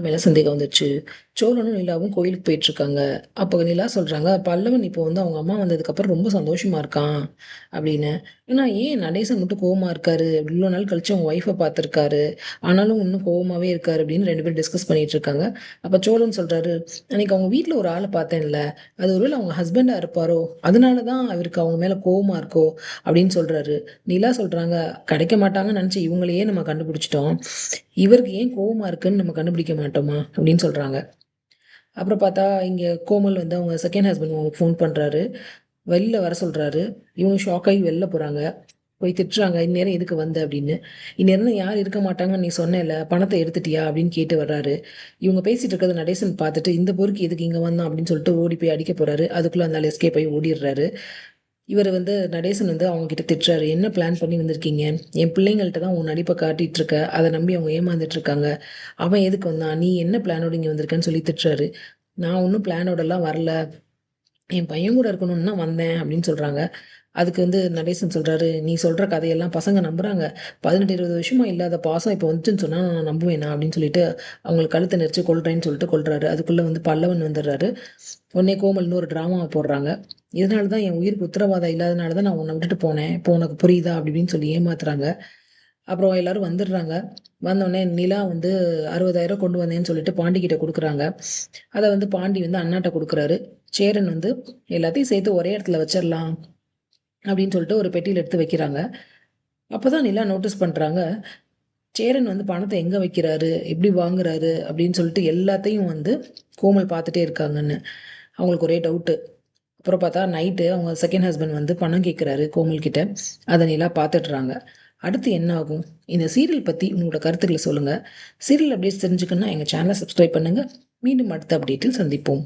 மேலே சந்தேகம் வந்துச்சு. சோழனும், நிலாவும் கோயிலுக்கு போயிட்டுருக்காங்க. அப்போ நிலா சொல்றாங்க, "பல்லவன் இப்போ வந்து அவங்க அம்மா வந்ததுக்கப்புறம் ரொம்ப சந்தோஷமா இருக்கான்" அப்படின்னு. ஏன்னா ஏன் நடேசன் மட்டும் கோவமா இருக்காரு? இவ்வளோ நாள் கழிச்சு அவங்க ஒய்ஃபை பார்த்துருக்காரு. ஆனாலும் இன்னும் கோவமாவே இருக்காரு அப்படின்னு ரெண்டு பேரும் டிஸ்கஸ் பண்ணிட்டு இருக்காங்க. அப்ப சோழன் சொல்றாரு, "அன்னைக்கு அவங்க வீட்டில் ஒரு ஆளை பார்த்தேன்ல, அது ஒருவேளை அவங்க ஹஸ்பண்டா இருப்பாரோ? அதனால தான் அவருக்கு அவங்க மேல கோவமா இருக்கோ?" அப்படின்னு சொல்றாரு. நிலா சொல்றாங்க, "கிடைக்க மாட்டாங்கன்னு நினச்சி இவங்களையே நம்ம கண்டுபிடிச்சிட்டோம் இவருக்கு ஏன் கோவமா இருக்குன்னு நம்ம கண்டுபிடிக்க மாட்டோமா?" அப்படின்னு சொல்றாங்க. அப்புறம் பார்த்தா, இங்கே கோமல் வந்து அவங்க செகண்ட் ஹஸ்பண்ட் ஃபோன் பண்ணுறாரு வெளில வர சொல்கிறாரு இவங்க ஷாக் ஆகி வெளில போகிறாங்க போய் திட்டுறாங்க, "இந்நேரம் எதுக்கு வந்த?" அப்படின்னு. "இந்நேரம் யார் யாரும் இருக்க மாட்டாங்கன்னு நீ சொன்னேல்ல, பணத்தை எடுத்துட்டியா?" அப்படின்னு கேட்டு வர்றாரு. இவங்க பேசிட்டு இருக்கிறத நடேசன் பார்த்துட்டு, "இந்த பொறுக்கு எதுக்கு இங்கே வந்தான்?" அப்படின்னு சொல்லிட்டு ஓடி போய் அடிக்க போகிறாரு அதுக்குள்ளே அந்த எஸ்கே போய் ஓடிடுறாரு இவர் வந்து நடேசன் வந்து அவங்க கிட்ட திட்டுறாரு. "என்ன பிளான் பண்ணி வந்திருக்கீங்க? என் பிள்ளைங்கள்ட்ட தான் உன் நடிப்பை காட்டிட்டு இருக்க. அதை நம்பி அவங்க ஏமாந்துட்டு இருக்காங்க. அவன் எதுக்கு வந்தான்? நீ என்ன பிளானோட இங்கே வந்திருக்கன்னு?" சொல்லி திட்டுறாரு. "நான் ஒன்றும் பிளானோடலாம் வரல. என் பையன் கூட இருக்கணும்னு தான் வந்தேன்" அப்படின்னு சொல்கிறாங்க அதுக்கு வந்து நடேசன் சொல்கிறாரு "நீ சொல்கிற கதையெல்லாம் பசங்க நம்புகிறாங்க பதினெட்டு இருபது வருஷமாக இல்லாத பாசம் இப்போ வந்துச்சுன்னு சொன்னால் நான் நம்புவேனா?" அப்படின்னு சொல்லிட்டு அவங்களுக்கு கழுத்த நெரிச்சு கொள்றேன்னு சொல்லிட்டு கொள்றாரு அதுக்குள்ளே வந்து பல்லவன் வந்துடுறாரு உடனே கோமல்னு ஒரு ட்ராமாவை போடுறாங்க. "இதனால தான் என் உயிருக்கு உத்தரவாதம் இல்லாதனால தான் நான் உன்னை விட்டுட்டு போனேன். இப்போ உனக்கு புரியுதா?" அப்படின்னு சொல்லி ஏமாத்துறாங்க. அப்புறம் எல்லாரும் வந்துடுறாங்க. வந்தோடனே நிலா வந்து 60,000 கொண்டு வந்தேன்னு சொல்லிட்டு பாண்டி கிட்ட அதை வந்து பாண்டி வந்து அண்ணாட்ட கொடுக்குறாரு சேரன் வந்து எல்லாத்தையும் சேர்த்து ஒரே இடத்துல வச்சிடலாம் அப்படின்னு சொல்லிட்டு ஒரு பெட்டியில் எடுத்து வைக்கிறாங்க. அப்போதான் நிலா நோட்டீஸ் பண்ணுறாங்க சேரன் வந்து பணத்தை எங்கே வைக்கிறாரு? எப்படி வாங்குறாரு? அப்படின்னு சொல்லிட்டு எல்லாத்தையும் வந்து கோமல் பார்த்துட்டே இருக்காங்கன்னு. அவங்களுக்கு ஒரே டவுட்டு. அப்புறம் பார்த்தா நைட்டு அவங்க செகண்ட் ஹஸ்பண்ட் வந்து பணம் கேட்குறாரு கோமல் கிட்ட. அதை நிலா பார்த்துடுறாங்க. அடுத்து என்ன ஆகும்? இந்த சீரியல் பற்றி உங்களோட கருத்துக்களை சொல்லுங்கள் சீரியல் அப்டேட்ஸ் தெரிஞ்சுக்கணும்னா எங்கள் சேனலை சப்ஸ்கிரைப் பண்ணுங்கள் மீண்டும் அடுத்த அப்டேட்டில் சந்திப்போம்.